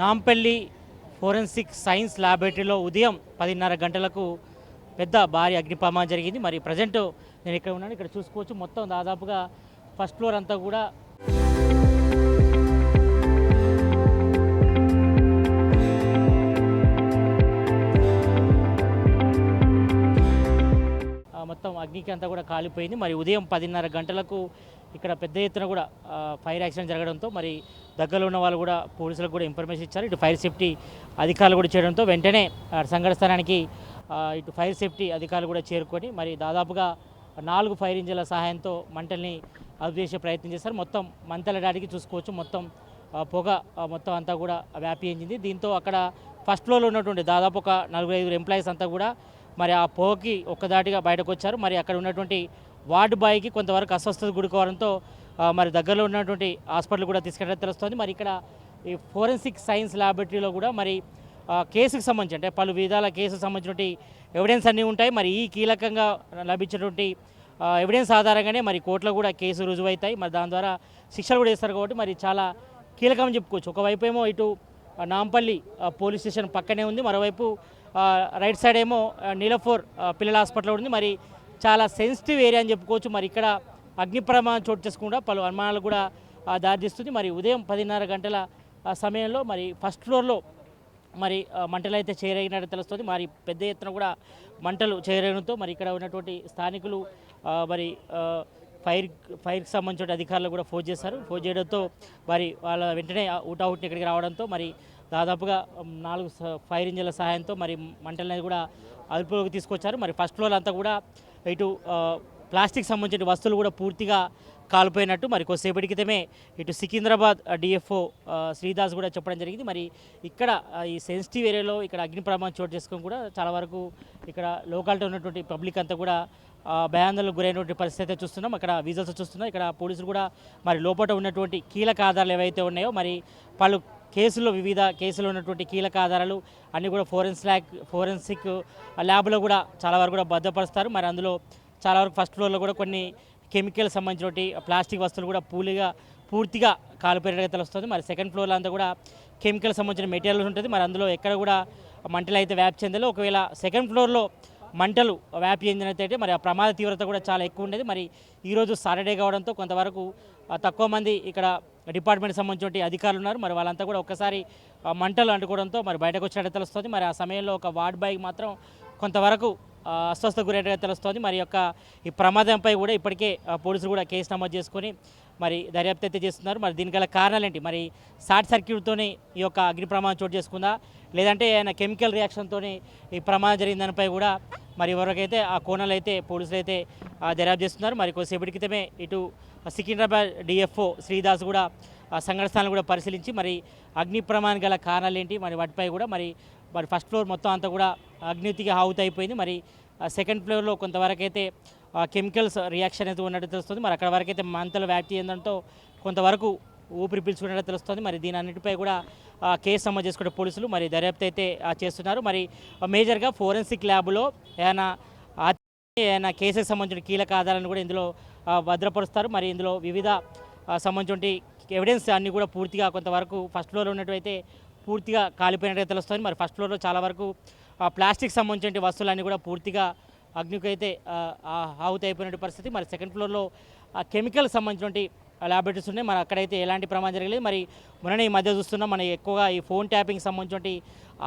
Nampally forensic science ల్యాబొరేటరీలో ఉదయం పదిన్నర గంటలకు పెద్ద భారీ అగ్నిపామం జరిగింది. మరి ప్రజెంట్ నేను ఇక్కడ ఉన్నాను. ఇక్కడ చూసుకోవచ్చు. మొత్తం దాదాపుగా ఫస్ట్ ఫ్లోర్ అంతా కూడా మొత్తం అగ్నికి అంతా కూడా కాలిపోయింది. మరి ఉదయం పదిన్నర గంటలకు ఇక్కడ పెద్ద ఎత్తున కూడా ఫైర్ యాక్సిడెంట్ జరగడంతో మరి దగ్గరలో ఉన్న వాళ్ళు కూడా పోలీసులకు కూడా ఇన్ఫర్మేషన్ ఇచ్చారు. ఇటు ఫైర్ సేఫ్టీ అధికారులు కూడా చేయడంతో వెంటనే సంఘటన స్థానానికి ఇటు ఫైర్ సేఫ్టీ అధికారులు కూడా చేరుకొని మరి దాదాపుగా నాలుగు ఫైర్ ఇంజిన్ల సహాయంతో మంటల్ని అదుపు ప్రయత్నం చేశారు. మొత్తం మంటల చూసుకోవచ్చు. మొత్తం పొగ మొత్తం అంతా కూడా వ్యాపించింది దీంతో అక్కడ ఫస్ట్ ఫ్లోర్లో ఉన్నటువంటి దాదాపు ఒక నలుగురు ఐదుగురు ఎంప్లాయీస్ అంతా కూడా మరి ఆ పొగకి ఒక్కదాటిగా బయటకు వచ్చారు. మరి అక్కడ ఉన్నటువంటి వార్డు బాయ్కి కొంతవరకు అస్వస్థత గురికోవడంతో మరి దగ్గరలో ఉన్నటువంటి హాస్పిటల్ కూడా తీసుకెళ్ళడం తెలుస్తోంది. మరి ఇక్కడ ఈ ఫోరెన్సిక్ సైన్స్ ల్యాబొరేటరీలో కూడా మరి కేసుకు సంబంధించి అంటే పలు విధాల కేసుకు సంబంధించినటువంటి ఎవిడెన్స్ అన్నీ ఉంటాయి. మరి ఈ కీలకంగా లభించినటువంటి ఎవిడెన్స్ ఆధారంగానే మరి కోర్టులో కూడా కేసు రుజువవుతాయి. మరి దాని ద్వారా శిక్షలు కూడా వేస్తారు కాబట్టి మరి చాలా కీలకం చెప్పుకోవచ్చు. ఒకవైపు ఏమో ఇటు నాంపల్లి పోలీస్ స్టేషన్ పక్కనే ఉంది. మరోవైపు రైట్ సైడ్ ఏమో నీలఫోర్ పిల్లల హాస్పిటల్ ఉంది. మరి చాలా సెన్సిటివ్ ఏరియా అని చెప్పుకోవచ్చు. మరి ఇక్కడ అగ్ని ప్రమాదం చోటు చేసుకుండా పలు అనుమానాలు కూడా దారితీస్తుంది. మరి ఉదయం పదిన్నర గంటల సమయంలో మరి ఫస్ట్ ఫ్లోర్లో మరి మంటలు అయితే చేరైనట్టు తెలుస్తుంది. మరి పెద్ద ఎత్తున కూడా మంటలు చేరడంతో మరి ఇక్కడ ఉన్నటువంటి స్థానికులు మరి ఫైర్ ఫైర్కి సంబంధించిన అధికారులు కూడా ఫోన్ చేశారు. ఫోన్ చేయడంతో మరి వాళ్ళ వెంటనే ఊటావుట్ని ఇక్కడికి రావడంతో మరి దాదాపుగా నాలుగు ఫైర్ ఇంజిన్ల సహాయంతో మరి మంటలని కూడా అదుపులోకి తీసుకొచ్చారు. మరి ఫస్ట్ ఫ్లోర్ అంతా కూడా ఇటు ప్లాస్టిక్ సంబంధించిన వస్తువులు కూడా పూర్తిగా కాలిపోయినట్టు మరి కొద్దిసేపటి క్రితమే ఇటు సికింద్రాబాద్ డిఎఫ్ఓ శ్రీదాస్ కూడా చెప్పడం జరిగింది. మరి ఇక్కడ ఈ సెన్సిటివ్ ఏరియాలో ఇక్కడ అగ్ని ప్రమాదం చోటు చేసుకొని కూడా చాలా వరకు ఇక్కడ లోకాలిటీ ఉన్నటువంటి పబ్లిక్ అంతా కూడా భయాందోళనకు గురైనటువంటి పరిస్థితి అయితే చూస్తున్నాం. అక్కడ విజువల్స్ చూస్తున్నాం. ఇక్కడ పోలీసులు కూడా మరి లోపల ఉన్నటువంటి కీలక ఆధారాలు ఏవైతే ఉన్నాయో మరి పలు కేసులో వివిధ కేసులో ఉన్నటువంటి కీలక ఆధారాలు అన్నీ కూడా ఫోరెన్స్ ల్యాక్ ఫోరెన్సిక్ ల్యాబ్లో కూడా చాలా వరకు కూడా భద్రపరుస్తారు. మరి అందులో చాలా వరకు ఫస్ట్ ఫ్లోర్లో కూడా కొన్ని కెమికల్ సంబంధించినటువంటి ప్లాస్టిక్ వస్తువులు కూడా పూలిగా పూర్తిగా కాలిపోయినట్టుగా తెలుస్తుంది. మరి సెకండ్ ఫ్లోర్లో అంతా కూడా కెమికల్ సంబంధించిన మెటీరియల్స్ ఉంటుంది. మరి అందులో ఎక్కడ కూడా మంటలు అయితే వ్యాప్తి చెందలేదు. ఒకవేళ సెకండ్ ఫ్లోర్లో మంటలు వ్యాప్తి చెందినట్టయితే మరి ఆ ప్రమాద తీవ్రత కూడా చాలా ఎక్కువ ఉండేది. మరి ఈరోజు సాటర్డే కావడంతో కొంతవరకు తక్కువ మంది ఇక్కడ డిపార్ట్మెంట్ సంబంధించిన అధికారులు ఉన్నారు. మరి వాళ్ళంతా కూడా ఒక్కసారి మంటలు అంటుకోవడంతో మరి బయటకు వచ్చినట్టు తెలుస్తుంది. మరి ఆ సమయంలో ఒక వార్డ్ బాయ్ మాత్రం కొంతవరకు అస్వస్థ గురైనట్టుగా తెలుస్తోంది. మరి యొక్క ఈ ప్రమాదంపై కూడా ఇప్పటికే పోలీసులు కూడా కేసు నమోదు చేసుకొని మరి దర్యాప్తు అయితే చేస్తున్నారు. మరి దీనికి గల కారణాలు ఏంటి మరి షార్ట్ సర్క్యూట్తోనే ఈ యొక్క అగ్ని ప్రమాదం చోటు చేసుకుందా? లేదంటే ఆయన కెమికల్ రియాక్షన్తోనే ఈ ప్రమాదం జరిగిన దానిపై కూడా మరి ఎవరికైతే ఆ కోణాలు అయితే పోలీసులు అయితే దర్యాప్తు చేస్తున్నారు. మరి కొద్దిసేపటి క్రితమే ఇటు సికింద్రాబాద్ డిఎఫ్ఓ శ్రీదాస్ కూడా సంఘటన స్థానాలు కూడా పరిశీలించి మరి అగ్ని ప్రమాణం గల కారణాలు ఏంటి మరి వాటిపై కూడా మరి మరి ఫస్ట్ ఫ్లోర్ మొత్తం అంతా కూడా అగ్నితికి హావుత అయిపోయింది మరి సెకండ్ ఫ్లోర్లో కొంతవరకైతే కెమికల్స్ రియాక్షన్ అయితే ఉన్నట్టు తెలుస్తుంది. మరి అక్కడ వరకు అయితే వ్యాప్తి ఏంటంటే కొంతవరకు ఊపిరి పీల్చుకున్నట్లు తెలుస్తుంది. మరి దీని అన్నిటిపై కూడా కేసు నమోదు చేసుకునే పోలీసులు మరి దర్యాప్తు అయితే చేస్తున్నారు. మరి మేజర్గా ఫోరెన్సిక్ ల్యాబ్లో ఏమైనా ఏమైనా కేసుకు సంబంధించిన కీలక ఆధారాలను కూడా ఇందులో భద్రపరుస్తారు. మరి ఇందులో వివిధ ఆ, సంబంధించిన ఎవిడెన్స్ అన్నీ కూడా పూర్తిగా కొంతవరకు ఫస్ట్ ఫ్లోర్లో ఉన్నట్టయితే పూర్తిగా కాలిపోయినట్టు తెలుస్తుంది. మరి ఫస్ట్ ఫ్లోర్లో చాలా వరకు ఆ, ప్లాస్టిక్ సంబంధించిన వస్తువులన్నీ కూడా పూర్తిగా అగ్నికి అయితే ఆహుతి అయిపోయిన పరిస్థితి. మరి సెకండ్ ఫ్లోర్లో కెమికల్ సంబంధించినటువంటి ల్యాబొరేటరీస్ ఉన్నాయి. మరి అక్కడైతే ఎలాంటి ప్రమాదం జరగలేదు. మరి మొన్న ఈ మధ్య చూస్తున్నాం మన ఎక్కువగా ఈ ఫోన్ ట్యాపింగ్ సంబంధించి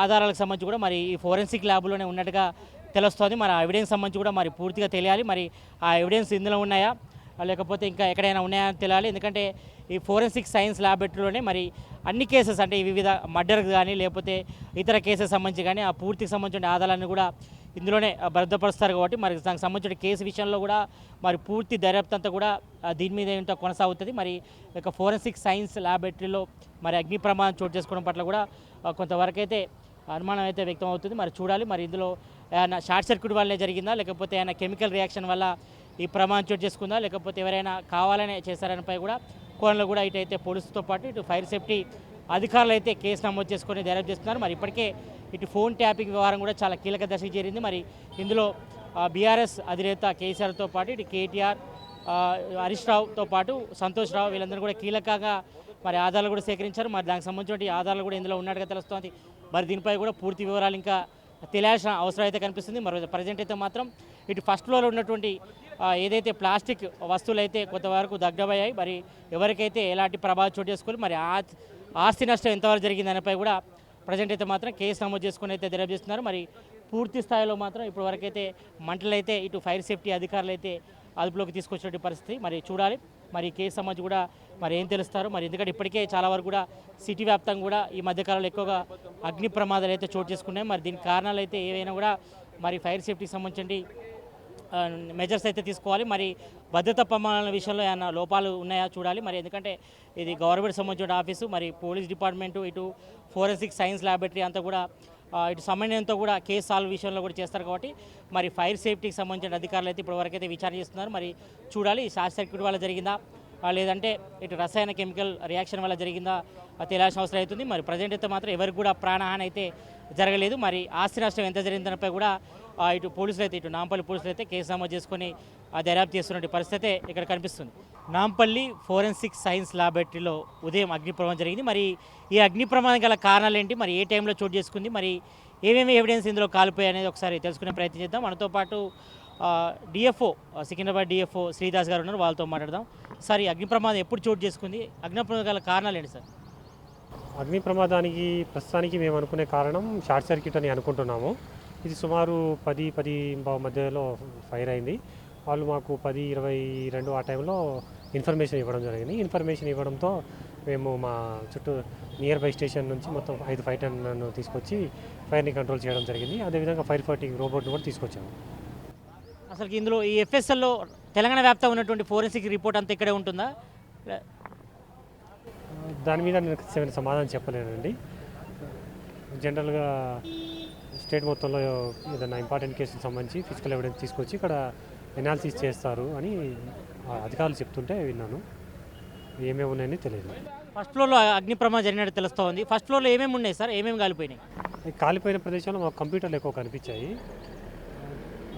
ఆధారాలకు సంబంధించి కూడా మరి ఈ ఫోరెన్సిక్ ల్యాబ్లోనే ఉన్నట్టుగా తెలుస్తుంది. మరి ఆ ఎవిడెన్స్ సంబంధించి కూడా మరి పూర్తిగా తెలియాలి. మరి ఆ ఎవిడెన్స్ ఇందులో ఉన్నాయా? లేకపోతే ఇంకా ఎక్కడైనా ఉన్నాయా తెలియాలి. ఎందుకంటే ఈ ఫోరెన్సిక్ సైన్స్ ల్యాబొరేటరీలోనే మరి అన్ని కేసెస్ అంటే ఈ వివిధ మర్డర్కి కానీ లేకపోతే ఇతర కేసెస్ సంబంధించి కానీ ఆ పూర్తికి సంబంధించిన ఆధారాలను కూడా ఇందులోనే భద్రపరుస్తారు కాబట్టి మరి దానికి సంబంధించిన కేసు విషయంలో కూడా మరి పూర్తి దర్యాప్తు అంతా కూడా దీని మీద ఏంటో కొనసాగుతుంది. మరి ఇక ఫోరెన్సిక్ సైన్స్ ల్యాబొరేటరీలో మరి అగ్ని ప్రమాదం చోటు చేసుకోవడం పట్ల కూడా కొంతవరకైతే అనుమానం అయితే వ్యక్తం అవుతుంది. మరి చూడాలి మరి ఇందులో ఏమైనా షార్ట్ సర్క్యూట్ వల్లే జరిగిందా లేకపోతే ఏమైనా కెమికల్ రియాక్షన్ వల్ల ఈ ప్రమాదం చోటు చేసుకుందా లేకపోతే ఎవరైనా కావాలనే చేశారనిపై కూడా కోణంలో కూడా ఇటు అయితే పోలీసుతో పాటు ఇటు ఫైర్ సేఫ్టీ అధికారులు అయితే కేసు నమోదు చేసుకొని దర్యాప్తు చేస్తున్నారు. మరి ఇప్పటికే ఇటు ఫోన్ ట్యాపింగ్ వ్యవహారం కూడా చాలా కీలక దశకు చేరింది. మరి ఇందులో బీఆర్ఎస్ అధినేత కేసీఆర్తో పాటు ఇటు కేటీఆర్ హరీష్ రావుతో పాటు సంతోష్ రావు వీళ్ళందరూ కూడా కీలకంగా మరి ఆధారాలు కూడా సేకరించారు. మరి దానికి సంబంధించిన ఆధారాలు కూడా ఇందులో ఉన్నట్టుగా తెలుస్తోంది. మరి దీనిపై కూడా పూర్తి వివరాలు ఇంకా తెలియాల్సిన అవసరం అయితే కనిపిస్తుంది. మరి ప్రజెంట్ అయితే మాత్రం ఇటు ఫస్ట్ ఫ్లోర్లో ఉన్నటువంటి ఏదైతే ప్లాస్టిక్ వస్తువులు అయితే కొంతవరకు దగ్ధమయ్యాయి. మరి ఎవరికైతే ఎలాంటి ప్రభావం చోటు చేసుకోవాలి మరి ఆ ఆస్తి నష్టం ఎంతవరకు జరిగింది దానిపై కూడా ప్రజెంట్ అయితే మాత్రం కేసు నమోదు చేసుకుని అయితే దర్యాప్తు చేస్తున్నారు. మరి పూర్తి స్థాయిలో మాత్రం ఇప్పుడు వరకు అయితే ఇటు ఫైర్ సేఫ్టీ అధికారులు అయితే అదుపులోకి తీసుకొచ్చినటువంటి పరిస్థితి. మరి చూడాలి. మరి కేసు సంబంధించి కూడా మరి ఏం తెలుస్తారు? మరి ఎందుకంటే ఇప్పటికే చాలా వరకు కూడా సిటీ వ్యాప్తంగా కూడా ఈ మధ్యకాలంలో ఎక్కువగా అగ్ని ప్రమాదాలు అయితే చోటు చేసుకున్నాయి. మరి దీనికి కారణాలు అయితే ఏవైనా కూడా మరి ఫైర్ సేఫ్టీకి సంబంధించి మెజర్స్ అయితే తీసుకోవాలి. మరి భద్రతా ప్రమాణాల విషయంలో ఏమైనా లోపాలు ఉన్నాయా చూడాలి. మరి ఎందుకంటే ఇది గవర్నమెంట్ సంబంధించిన ఆఫీసు మరి పోలీస్ డిపార్ట్మెంటు ఇటు ఫోరెన్సిక్ సైన్స్ ల్యాబొరేటరీ అంతా కూడా ఇటు సమన్వయంతో కూడా కేసు సాల్వ్ విషయంలో కూడా చేస్తారు కాబట్టి మరి ఫైర్ సేఫ్టీకి సంబంధించిన అధికారులు అయితే ఇప్పటివరకు అయితే విచారణ చేస్తున్నారు. మరి చూడాలి ఈ షార్ట్ సర్క్యూట్ వల్ల జరిగిందా? లేదంటే ఇటు రసాయన కెమికల్ రియాక్షన్ వల్ల జరిగిందా అది తెలియాల్సిన అవసరం అవుతుంది. మరి ప్రజెంట్ అయితే మాత్రం ఎవరికి కూడా ప్రాణహాని అయితే జరగలేదు. మరి ఆస్తి నష్టం ఎంత జరిగిందనపై కూడా ఇటు పోలీసులు అయితే ఇటు నాంపల్లి పోలీసులు అయితే కేసు నమోదు చేసుకొని దర్యాప్తు చేస్తున్న పరిస్థితి ఇక్కడ కనిపిస్తుంది. నాంపల్లి ఫోరెన్సిక్ సైన్స్ ల్యాబొరేటరీలో ఉదయం అగ్ని ప్రమాదం జరిగింది. మరి ఈ అగ్ని ప్రమాదం గల కారణాలు ఏంటి? మరి ఏ టైంలో చోటు చేసుకుంది? మరి ఏమేమి ఎవిడెన్స్ ఇందులో కాలిపోయాయి అనేది ఒకసారి తెలుసుకునే ప్రయత్నం చేద్దాం. మనతో పాటు డిఎఫ్ఓ సికింద్రాబాద్ డిఎఫ్ఓ శ్రీదాస్ గారు ఉన్నారు వాళ్ళతో మాట్లాడదాం. సార్ ఈ అగ్ని ప్రమాదం ఎప్పుడు చోటు చేసుకుంది? అగ్ని ప్రమాదాల గల కారణాలు ఏంటి సార్? అగ్ని ప్రమాదానికి ప్రస్తుతానికి మేము అనుకునే కారణం షార్ట్ సర్క్యూట్ అని అనుకుంటున్నాము. ఇది సుమారు పది పది మధ్యలో ఫైర్ అయింది. వాళ్ళు మాకు పది ఇరవై రెండు ఆ టైంలో ఇన్ఫర్మేషన్ ఇవ్వడం జరిగింది. ఇన్ఫర్మేషన్ ఇవ్వడంతో మేము మా చుట్టూ నియర్ బై స్టేషన్ నుంచి మొత్తం ఐదు ఫైవ్ టెన్ తీసుకొచ్చి ఫైర్ని కంట్రోల్ చేయడం జరిగింది. అదేవిధంగా ఫైర్ ఫైటింగ్ రోబోట్ని కూడా తీసుకొచ్చాము. అసలు ఇందులో ఈ ఎఫ్ఎస్ఎల్లో తెలంగాణ వ్యాప్తంగా ఉన్నటువంటి ఫోరెన్సిక్ రిపోర్ట్ అంతా ఇక్కడే ఉంటుందా? దాని మీద నేను సమాధానం చెప్పలేనండి. జనరల్గా స్టేట్ మొత్తంలో ఏదైనా ఇంపార్టెంట్ కేసులకు సంబంధించి ఫిజికల్ ఎవిడెన్స్ తీసుకొచ్చి ఇక్కడ ఎనాలిసిస్ చేస్తారు అని అధికారులు చెప్తుంటే విన్నాను. ఏమేమి ఉన్నాయని తెలియదు. ఫస్ట్ ఫ్లోర్లో అగ్ని ప్రమాదం జరిగినట్టు తెలుస్తూ ఉంది. ఫస్ట్ ఫ్లోర్లో ఏమేమి ఉన్నాయి సార్? ఏమేమి కాలిపోయినాయి? కాలిపోయిన ప్రదేశంలో మాకు కంప్యూటర్లు ఎక్కువ కనిపించాయి.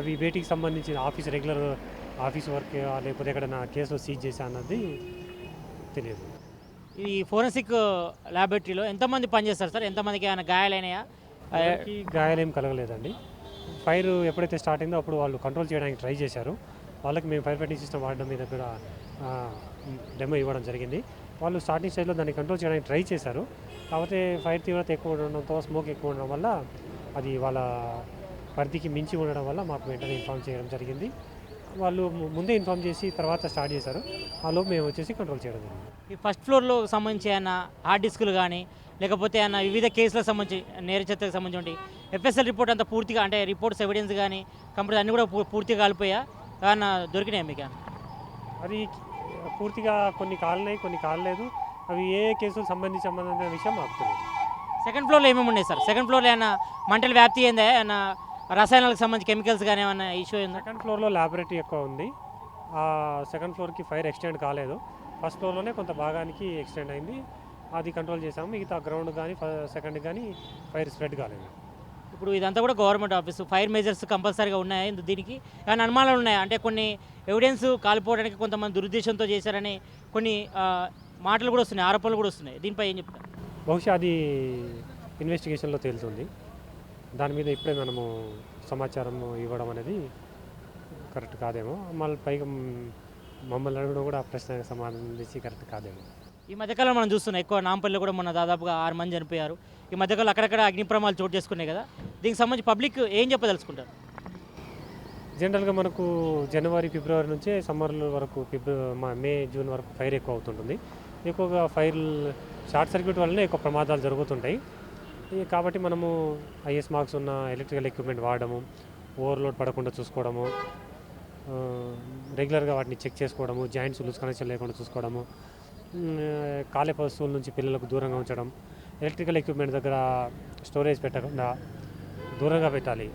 అవి వేటికి సంబంధించిన ఆఫీస్ రెగ్యులర్ ఆఫీస్ వర్క్ లేకపోతే ఎక్కడైనా కేసులో సీజ్ చేశా అన్నది తెలియదు. ఈ ఫోరెన్సిక్ ల్యాబొరేటరీలో ఎంతమంది పనిచేస్తారు సార్? ఎంతమందికి ఏమైనా గాయాలైనాయా? గాయాలేం కలగలేదండి. ఫైర్ ఎప్పుడైతే స్టార్ట్ అయిందో అప్పుడు వాళ్ళు కంట్రోల్ చేయడానికి ట్రై చేశారు. వాళ్ళకి మేము ఫైర్ ఫైటింగ్ సిస్టమ్ వాడడం మీద కూడా డెమో ఇవ్వడం జరిగింది. వాళ్ళు స్టార్టింగ్ స్టేజ్లో దాన్ని కంట్రోల్ చేయడానికి ట్రై చేశారు. కాకపోతే ఫైర్ తీవ్రత ఎక్కువ ఉండడంతో స్మోక్ ఎక్కువ ఉండడం వల్ల అది వాళ్ళ పరిధికి మించి ఉండడం వల్ల మాకు వెంటనే ఇన్ఫామ్ చేయడం జరిగింది. వాళ్ళు ముందే ఇన్ఫామ్ చేసి తర్వాత స్టార్ట్ చేశారు. లోపు మేము వచ్చేసి కంట్రోల్ చేయడం జరిగింది. ఈ ఫస్ట్ ఫ్లోర్లో సంబంధించి ఏమైనా హార్డ్ డిస్కులు కానీ లేకపోతే ఏమైనా వివిధ కేసులకు సంబంధించి నేర సంబంధించి ఎఫ్ఎస్ఎల్ రిపోర్ట్ అంతా పూర్తిగా అంటే రిపోర్ట్స్ ఎవిడెన్స్ కానీ కంప్యూటర్ అన్నీ కూడా పూర్తిగా కాలిపోయా? ఏమన్నా దొరికినాయి మీకు అది పూర్తిగా కొన్ని కాలినాయి కొన్ని కాలలేదు. అవి ఏ కేసులు సంబంధించి సంబంధించిన విషయం మాకు తెలియదు. సెకండ్ ఫ్లోర్లో ఏమేమి ఉన్నాయి సార్? సెకండ్ ఫ్లోర్లో ఏమైనా మంటల వ్యాప్తి అయిందా? ఏమైనా రసాయనాలకు సంబంధించి కెమికల్స్ కానీ ఏమైనా ఇష్యూ అయిందా? సెకండ్ ఫ్లోర్లో ల్యాబొరేటరీ ఎక్కువ ఉంది. ఆ సెకండ్ ఫ్లోర్కి ఫైర్ ఎక్స్టెండ్ కాలేదు. ఫస్ట్ ఫ్లోర్లోనే కొంత భాగానికి ఎక్స్టెండ్ అయింది. అది కంట్రోల్ చేసాము మిగతా గ్రౌండ్ కానీ సెకండ్ కానీ ఫైర్ స్ప్రెడ్ కాలేదు. ఇప్పుడు ఇదంతా కూడా గవర్నమెంట్ ఆఫీసు ఫైర్ మెజర్స్ కంపల్సరీగా ఉన్నాయా దీనికి? కానీ అనుమానాలు ఉన్నాయా? అంటే కొన్ని ఎవిడెన్స్ కాలిపోవడానికి కొంతమంది దురుద్దేశంతో చేశారని కొన్ని మాటలు కూడా వస్తున్నాయి ఆరోపణలు కూడా వస్తున్నాయి. దీనిపై ఏం చెప్తారు? బహుశా అది ఇన్వెస్టిగేషన్లో తేలుతుంది. దాని మీద ఇప్పుడే మనము సమాచారం ఇవ్వడం అనేది కరెక్ట్ కాదేమో. మళ్ళీ పైగా మమ్మల్ని అడగడం కూడా ఆ ప్రశ్నకు సంబంధించి కరెక్ట్ కాదేమో. ఈ మధ్యకాలం మనం చూస్తున్నాం ఎక్కువ నాంపల్లిలో కూడా మొన్న దాదాపుగా ఆరు మంది చనిపోయారు. ఈ మధ్యకాలం అక్కడక్కడ అగ్ని ప్రమాదాలు చోటు చేసుకున్నాయి కదా. దీనికి సంబంధించి పబ్లిక్ ఏం చెప్పదలుచుకుంటారు? జనరల్గా మనకు జనవరి ఫిబ్రవరి నుంచే సమ్మర్ వరకు ఫిబ్ర మా జూన్ వరకు ఫైర్ ఎక్కువ అవుతుంటుంది. ఎక్కువగా ఫైర్ షార్ట్ సర్క్యూట్ వల్లనే ఎక్కువ ప్రమాదాలు జరుగుతుంటాయి. కాబట్టి మనము ఐఎస్ మార్క్స్ ఉన్న ఎలక్ట్రికల్ ఎక్విప్మెంట్ వాడడము ఓవర్లోడ్ పడకుండా చూసుకోవడము రెగ్యులర్గా వాటిని చెక్ చేసుకోవడము జాయింట్స్ లూజ్ కనెక్షన్ లేకుండా చూసుకోవడము కాలే వస్తువుల నుంచి పిల్లలకు దూరంగా ఉంచడం ఎలక్ట్రికల్ ఎక్విప్మెంట్ దగ్గర స్టోరేజ్ పెట్టకుండా దూరంగా పెట్టాలి.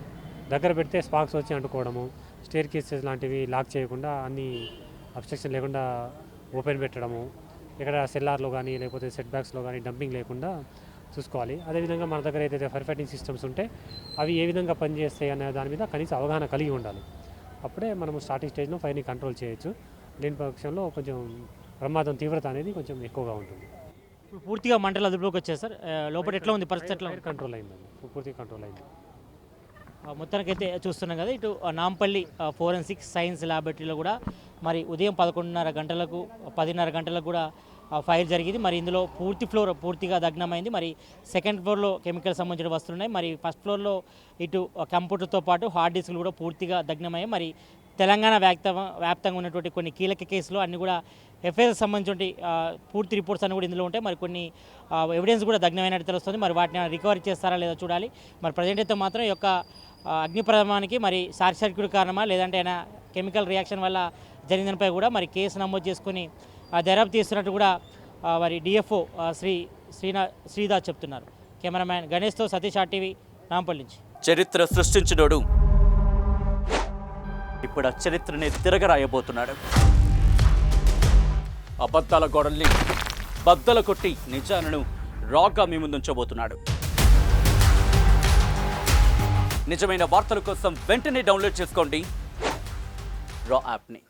దగ్గర పెడితే స్పార్క్స్ వచ్చి అంటుకోవడము స్టేర్ కేసెస్ లాంటివి లాక్ చేయకుండా అన్ని అబ్స్ట్రక్షన్ లేకుండా ఓపెన్ పెట్టడము ఇక్కడ సెల్లార్లో కానీ లేకపోతే సెట్ బ్యాక్స్లో కానీ డంపింగ్ లేకుండా చూసుకోవాలి. అదేవిధంగా మన దగ్గర ఏదైతే ఫైర్ ఫైటింగ్ సిస్టమ్స్ ఉంటే అవి ఏ విధంగా పనిచేస్తాయి అనే దాని మీద కనీస అవగాహన కలిగి ఉండాలి. అప్పుడే మనము స్టార్టింగ్ స్టేజ్లో ఫైర్ని కంట్రోల్ చేయొచ్చు. లేని పక్షంలో కొంచెం ప్రమాదం తీవ్రత అనేది కొంచెం ఎక్కువగా ఉంటుంది. ఇప్పుడు పూర్తిగా మంటలు అదుపులోకి వచ్చాయి సార్. లోపల ఎట్లా ఉంది పరిస్థితి ఎట్లా కంట్రోల్ అయిందండి పూర్తిగా కంట్రోల్ అయింది. ఆ, మొత్తానికైతే చూస్తున్నాం కదా ఇటు నాంపల్లి ఫోరెన్సిక్ సైన్స్ ల్యాబొరేటరీలో కూడా మరి ఉదయం పదకొండున్నర గంటలకు పదిన్నర గంటలకు కూడా ఫైర్ జరిగింది. మరి ఇందులో పూర్తి ఫ్లోర్ పూర్తిగా దగ్నమైంది మరి సెకండ్ ఫ్లోర్లో కెమికల్ సంబంధించిన వస్తువులు ఉన్నాయి. మరి ఫస్ట్ ఫ్లోర్లో ఇటు కంప్యూటర్తో పాటు హార్డ్ డిస్క్లు కూడా పూర్తిగా దగ్నమయ్యాయి మరి తెలంగాణ వ్యాప్త వ్యాప్తంగా ఉన్నటువంటి కొన్ని కీలక కేసులు అన్నీ కూడా ఎఫ్ఐఆర్ సంబంధించిన పూర్తి రిపోర్ట్స్ అన్ని కూడా ఇందులో ఉంటాయి. మరి కొన్ని ఎవిడెన్స్ కూడా దగ్నమైనట్టు తెలుస్తుంది. మరి వాటిని రికవరీ చేస్తారా లేదా చూడాలి. మరి ప్రజెంట్ అయితే మాత్రం ఈ యొక్క ఆ, అగ్ని మరి షార్ట్ సర్క్యూట్ కారణమా లేదంటే ఆయన కెమికల్ రియాక్షన్ వల్ల జరిగినపై కూడా మరి కేసు నమోదు చేసుకుని దర్యాప్తు తీస్తున్నట్టు కూడా వారి డిఎఫ్ఓ శ్రీ శ్రీనా శ్రీదాస్ చెప్తున్నారు. కెమెరామ్యాన్ గణేష్తో సతీష్ ఆర్టీవీ నాంపల్లి నుంచి. చరిత్ర సృష్టించినోడు. ఇప్పుడు ఆ చరిత్రని తిరగరాయబోతున్నాడు. అబద్ధాల గోడల్ని బద్దల కొట్టి నిజాలను రాగా మీ ముందుంచబోతున్నాడు. నిజమైన వార్తల కోసం వెంటనే డౌన్లోడ్ చేసుకోండి. రా యాప్ని.